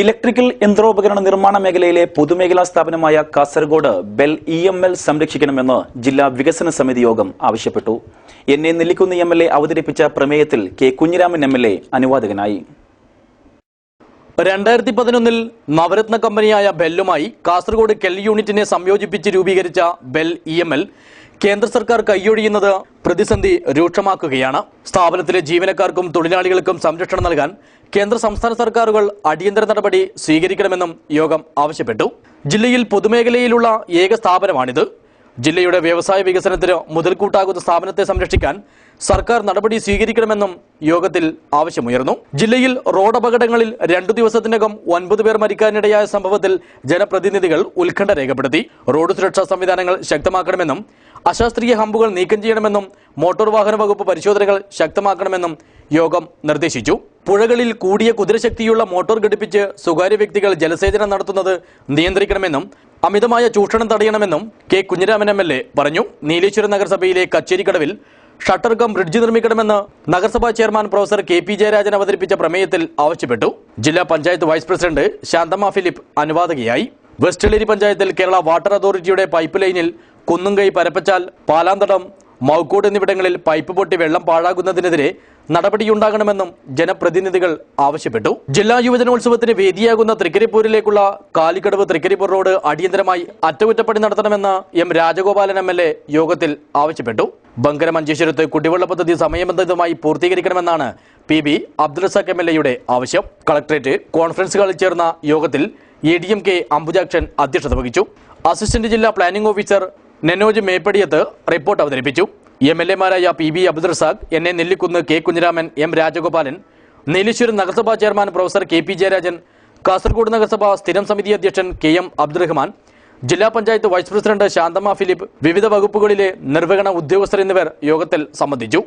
Electrical യന്ത്രോപകരണ നിർമ്മാണ മേഖലയിലെ പൊതുമേഖലാ സ്ഥാപനമായ Kasaragod BEL E M L സംരക്ഷിക്കണമെന്ന് ജില്ലാ വികസന സമിതി യോഗം ആവശ്യപ്പെട്ടു. N A Nellikunnu M L A അവതരിപ്പിച്ച പ്രമേയത്തിൽ K Kunhiraman M L A അനുവാദകനായി. രണ്ടായിരത്തി പതിനൊന്നിൽ നവരത്ന കമ്പനിയായ ബെല്ലുമായി കാസർഗോഡ് കെൽ യൂണിറ്റിനെ സംയോജിപ്പിച്ച് രൂപീകരിച്ച ബെൽ ഇ എം എൽ കേന്ദ്ര സർക്കാർ കൈയൊഴിയുന്നത് പ്രതിസന്ധി രൂക്ഷമാക്കുകയാണ്. സ്ഥാപനത്തിലെ ജീവനക്കാർക്കും തൊഴിലാളികൾക്കും സംരക്ഷണം നൽകാൻ കേന്ദ്ര സംസ്ഥാന സർക്കാരുകൾ അടിയന്തര നടപടി സ്വീകരിക്കണമെന്നും യോഗം ആവശ്യപ്പെട്ടു. ജില്ലയിൽ പൊതുമേഖലയിലുള്ള ഏക സ്ഥാപനമാണിത്. ജില്ലയുടെ വ്യവസായ വികസനത്തിന് മുതൽക്കൂട്ടാകുന്ന സ്ഥാപനത്തെ സംരക്ഷിക്കാൻ സർക്കാർ നടപടി സ്വീകരിക്കണമെന്നും യോഗത്തിൽ ആവശ്യമുയർന്നു. ജില്ലയിൽ റോഡ് അപകടങ്ങളിൽ രണ്ടു ദിവസത്തിനകം ഒൻപത് പേർ മരിക്കാനിടയായ സംഭവത്തിൽ ജനപ്രതിനിധികൾ ഉത്കണ്ഠ രേഖപ്പെടുത്തി. റോഡ് സുരക്ഷാ സംവിധാനങ്ങൾ ശക്തമാക്കണമെന്നും അശാസ്ത്രീയ ഹമ്പുകൾ നീക്കം ചെയ്യണമെന്നും മോട്ടോർ വാഹന വകുപ്പ് പരിശോധനകൾ ശക്തമാക്കണമെന്നും യോഗം നിർദ്ദേശിച്ചു. പുഴകളിൽ കൂടിയ കുതിരശക്തിയുള്ള മോട്ടോർ ഘടിപ്പിച്ച് സ്വകാര്യ വ്യക്തികൾ ജലസേചനം നടത്തുന്നത് നിയന്ത്രിക്കണമെന്നും അമിതമായ ചൂഷണം തടയണമെന്നും K Kunhiraman M L A പറഞ്ഞു. നീലേശ്വരം നഗരസഭയിലെ കച്ചേരിക്കടവിൽ ഷട്ടർ കം ബ്രിഡ്ജ് നിർമ്മിക്കണമെന്ന് നഗരസഭാ chairman professor K P Jayarajan അവതരിപ്പിച്ച പ്രമേയത്തിൽ ആവശ്യപ്പെട്ടു. ജില്ലാ പഞ്ചായത്ത് വൈസ് പ്രസിഡന്റ് ശാന്തമ്മ ഫിലിപ്പ് അനുവാദകയായി. വെസ്റ്റ്ലേരി പഞ്ചായത്തിൽ കേരള വാട്ടർ അതോറിറ്റിയുടെ പൈപ്പ് ലൈനിൽ കുന്നുംകൈ പരപ്പച്ചാൽ പാലാന്തടം മൗക്കോട് എന്നിവിടങ്ങളിൽ പൈപ്പ് പൊട്ടി വെള്ളം പാഴാകുന്നതിനെതിരെ നടപടിയുണ്ടാകണമെന്നും ജനപ്രതിനിധികൾ ആവശ്യപ്പെട്ടു. ജില്ലാ യുവജനോത്സവത്തിന് വേദിയാകുന്ന തൃക്കരിപ്പൂരിലേക്കുള്ള കാലിക്കടവ് തൃക്കരിപ്പൂർ റോഡ് അടിയന്തരമായി അറ്റകുറ്റപ്പണി നടത്തണമെന്ന് എം രാജഗോപാലൻ എം യോഗത്തിൽ ആവശ്യപ്പെട്ടു. ബങ്കര മഞ്ചേശ്വരത്ത് കുടിവെള്ള പദ്ധതി സമയബന്ധിതമായി പൂർത്തീകരിക്കണമെന്നാണ് P B Abdul Razak M ആവശ്യം. കളക്ടറേറ്റ് കോൺഫറൻസ് ഹാളിൽ ചേർന്ന യോഗത്തിൽ A D M K Ambujakshan അധ്യക്ഷത വഹിച്ചു. അസിസ്റ്റന്റ് ജില്ലാ planning officer Nenoj Meppadiyath report അവതരിപ്പിച്ചു. M L എമാരായ P B Abdul Razak N A Nellikkunnu K Kunhiraman M Rajagopalan Nileshwaram നഗരസഭാ chairman professor K P Jayarajan Kasaragod നഗരസഭാ സ്ഥിരം സമിതി അധ്യക്ഷൻ K M Abdurahman ജില്ലാ panchayat vice president Shanthamma Philip വിവിധ വകുപ്പുകളിലെ നിർവഹണ ഉദ്യോഗസ്ഥർ എന്നിവർ യോഗത്തിൽ സംബന്ധിച്ചു.